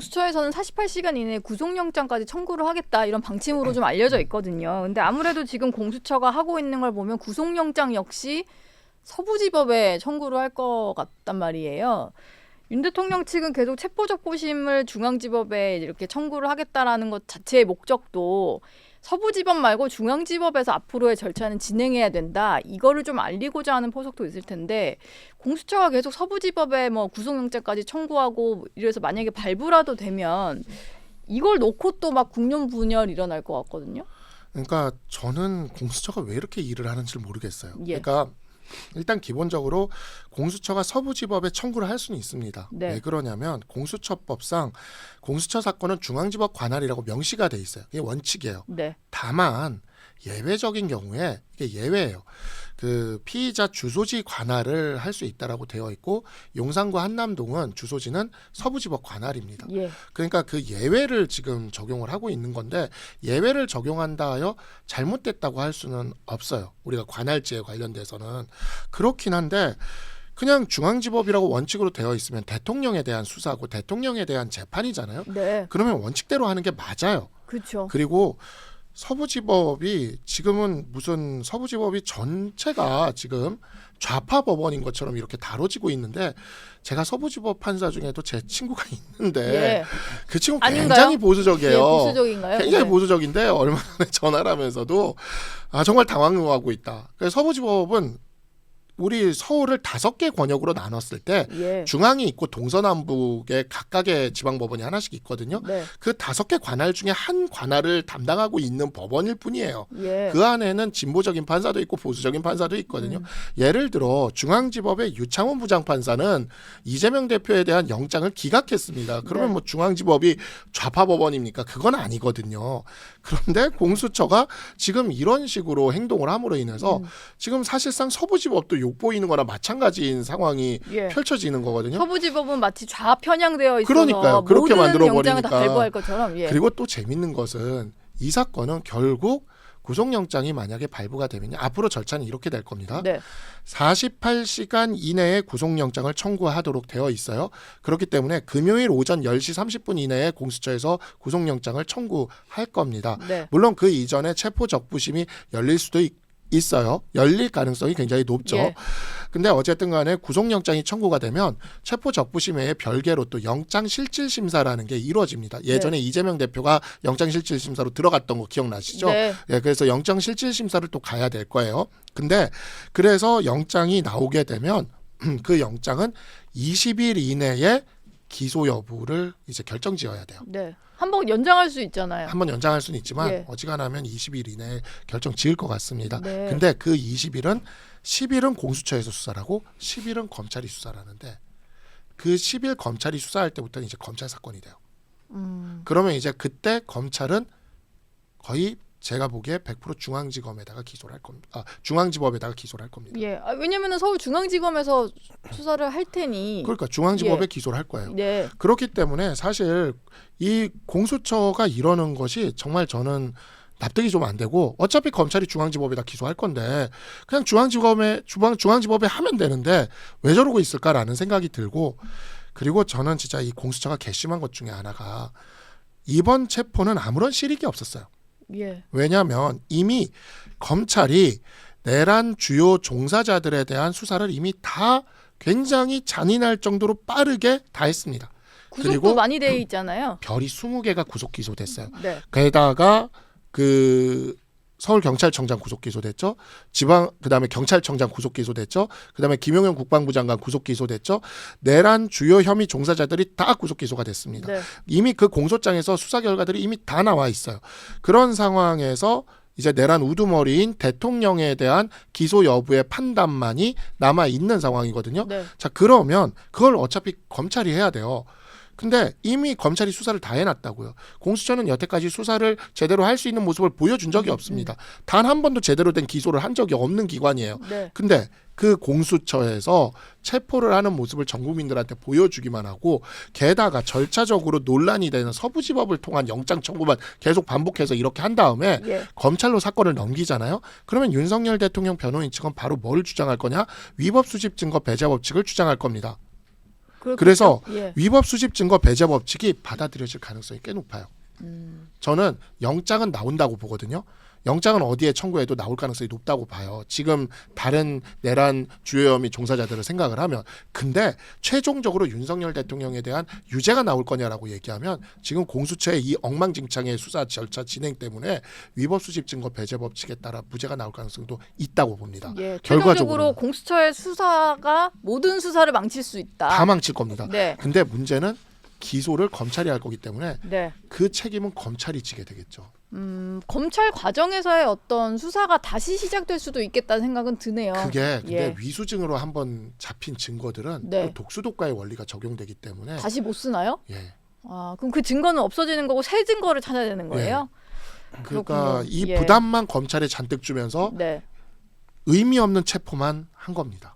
공수처에서는 48시간 이내에 구속영장까지 청구를 하겠다 이런 방침으로 좀 알려져 있거든요. 근데 아무래도 지금 공수처가 하고 있는 걸 보면 구속영장 역시 서부지법에 청구를 할 것 같단 말이에요. 윤 대통령 측은 계속 체포적 고심을 중앙지법에 이렇게 청구를 하겠다라는 것 자체의 목적도 서부지법 말고 중앙지법에서 앞으로의 절차는 진행해야 된다. 이거를 좀 알리고자 하는 포석도 있을 텐데 공수처가 계속 서부지법에 뭐 구속영장까지 청구하고 이래서 만약에 발부라도 되면 이걸 놓고 또 막 국론 분열 일어날 것 같거든요. 그러니까 저는 공수처가 왜 이렇게 일을 하는지 모르겠어요. 예. 그러니까 일단 기본적으로 공수처가 서부지법에 청구를 할 수는 있습니다. 네. 왜 그러냐면 공수처법상 공수처 사건은 중앙지법 관할이라고 명시가 돼 있어요. 이게 원칙이에요. 네. 다만 예외적인 경우에 이게 예외예요. 그 피의자 주소지 관할을 할 수 있다라고 되어 있고 용산과 한남동은 주소지는 서부지법 관할입니다. 예. 그러니까 그 예외를 지금 적용을 하고 있는 건데 예외를 적용한다 하여 잘못됐다고 할 수는 없어요. 우리가 관할지에 관련돼서는 그렇긴 한데 그냥 중앙지법이라고 원칙으로 되어 있으면 대통령에 대한 수사고 대통령에 대한 재판이잖아요. 네. 그러면 원칙대로 하는 게 맞아요. 그렇죠. 그리고 서부지법이 지금은 무슨 서부지법이 전체가 지금 좌파 법원인 것처럼 이렇게 다뤄지고 있는데 제가 서부지법 판사 중에도 제 친구가 있는데 예. 그 친구 아닌가요? 굉장히 예, 보수적이에요. 보수적인가요? 굉장히 네. 보수적인데 얼마 전에 전화를 하면서도 아 정말 당황하고 있다. 그래서 서부지법은 우리 서울을 다섯 개 권역으로 나눴을 때 예. 중앙이 있고 동서남북에 각각의 지방법원이 하나씩 있거든요. 네. 그 다섯 개 관할 중에 한 관할을 담당하고 있는 법원일 뿐이에요. 예. 그 안에는 진보적인 판사도 있고 보수적인 판사도 있거든요. 음. 예를 들어 중앙지법의 유창훈 부장판사는 이재명 대표에 대한 영장을 기각했습니다. 그러면 네. 뭐 중앙지법이 좌파 법원입니까? 그건 아니거든요. 그런데 공수처가 지금 이런 식으로 행동을 함으로 인해서 음. 지금 사실상 서부지법도 욕보이는 거나 마찬가지인 상황이 예. 펼쳐지는 거거든요. 서부지법은 마치 좌편향되어 있어서 그러니까요. 그렇게 모든 만들어 영장을 다 버리니까. 발부할 것처럼 예. 그리고 또 재밌는 것은 이 사건은 결국 구속영장이 만약에 발부가 되면 앞으로 절차는 이렇게 될 겁니다. 네. 48시간 이내에 구속영장을 청구하도록 되어 있어요. 그렇기 때문에 금요일 오전 10시 30분 이내에 공수처에서 구속영장을 청구할 겁니다. 네. 물론 그 이전에 체포 적부심이 열릴 수도 있, 있어요. 열릴 가능성이 굉장히 높죠. 예. 근데 어쨌든 간에 구속영장이 청구가 되면 체포 적부심 외에 별개로 또 영장 실질 심사라는 게 이루어집니다. 예전에 이재명 대표가 영장 실질 심사로 들어갔던 거 기억나시죠? 네. 예, 그래서 영장 실질 심사를 또 가야 될 거예요. 근데 그래서 영장이 나오게 되면 그 영장은 20일 이내에 기소 여부를 이제 결정 지어야 돼요. 네. 한 번 연장할 수 있잖아요. 한 번 연장할 수는 있지만 예. 어지간하면 20일 이내에 결정 지을 것 같습니다. 네. 근데 그 20일은 10일은 공수처에서 수사를 하고 10일은 검찰이 수사를 하는데 그 10일 검찰이 수사할 때부터는 이제 검찰 사건이 돼요. 음. 그러면 이제 그때 검찰은 거의 제가 보기에 100% 중앙지검에다가 기소를 할 겁니다. 아, 중앙지법에다가 기소를 할 겁니다. 예. 아, 왜냐면은 서울중앙지검에서 수사를 할 테니 그러니까 중앙지법에 예. 기소를 할 거예요. 네. 그렇기 때문에 사실 이 공수처가 이러는 것이 정말 저는 납득이 좀 안 되고 어차피 검찰이 중앙지법에다 기소할 건데 그냥 중앙지검에 주방 중앙지법에 하면 되는데 왜 저러고 있을까라는 생각이 들고 그리고 저는 진짜 이 공수처가 괘씸한 것 중에 하나가 이번 체포는 아무런 실익이 없었어요. 예. 왜냐하면 이미 검찰이 내란 주요 종사자들에 대한 수사를 이미 다 굉장히 잔인할 정도로 빠르게 다 했습니다. 그리고 많이 돼 있잖아요. 별이 20개가 구속 기소됐어요. 네. 게다가 그 서울 경찰청장 구속 기소됐죠. 지방 그다음에 경찰청장 구속 기소됐죠. 그다음에 김용현 국방부 장관 구속 기소됐죠. 내란 주요 혐의 종사자들이 다 구속 기소가 됐습니다. 네. 이미 그 공소장에서 수사 결과들이 이미 다 나와 있어요. 그런 상황에서 이제 내란 우두머리인 대통령에 대한 기소 여부의 판단만이 남아 있는 상황이거든요. 네. 자 그러면 그걸 어차피 검찰이 해야 돼요. 근데 이미 검찰이 수사를 다 해놨다고요. 공수처는 여태까지 수사를 제대로 할 수 있는 모습을 보여준 적이 없습니다. 단 한 번도 제대로 된 기소를 한 적이 없는 기관이에요. 네. 근데 그 공수처에서 체포를 하는 모습을 전 국민들한테 보여주기만 하고 게다가 절차적으로 논란이 되는 서부지법을 통한 영장 청구만 계속 반복해서 이렇게 한 다음에 예. 검찰로 사건을 넘기잖아요. 그러면 윤석열 대통령 변호인 측은 바로 뭘 주장할 거냐? 위법 수집 증거 배제 법칙을 주장할 겁니다. 그렇겠죠? 그래서 예. 위법 수집 증거 배제 법칙이 받아들여질 가능성이 꽤 높아요. 음. 저는 영장은 나온다고 보거든요. 영장은 어디에 청구해도 나올 가능성이 높다고 봐요. 지금 다른 내란 주요 혐의 종사자들을 생각을 하면 근데 최종적으로 윤석열 대통령에 대한 유죄가 나올 거냐라고 얘기하면 지금 공수처의 이 엉망진창의 수사 절차 진행 때문에 위법 수집 증거 배제 법칙에 따라 무죄가 나올 가능성도 있다고 봅니다. 예. 결과적으로. 공수처의 수사가 모든 수사를 망칠 수 있다. 다 망칠 겁니다. 네. 근데 문제는 기소를 검찰이 할 거기 때문에 네. 그 책임은 검찰이 지게 되겠죠. 음, 검찰 과정에서의 어떤 수사가 다시 시작될 수도 있겠다는 생각은 드네요. 그게 근데 예. 위수증으로 한번 잡힌 증거들은 네. 그 독수독과의 원리가 적용되기 때문에 다시 못 쓰나요? 예. 아, 그럼 그 증거는 없어지는 거고 새 증거를 찾아야 되는 거예요? 그러니까 그렇군요. 이 예. 부담만 검찰에 잔뜩 주면서 네. 의미 없는 체포만 한 겁니다.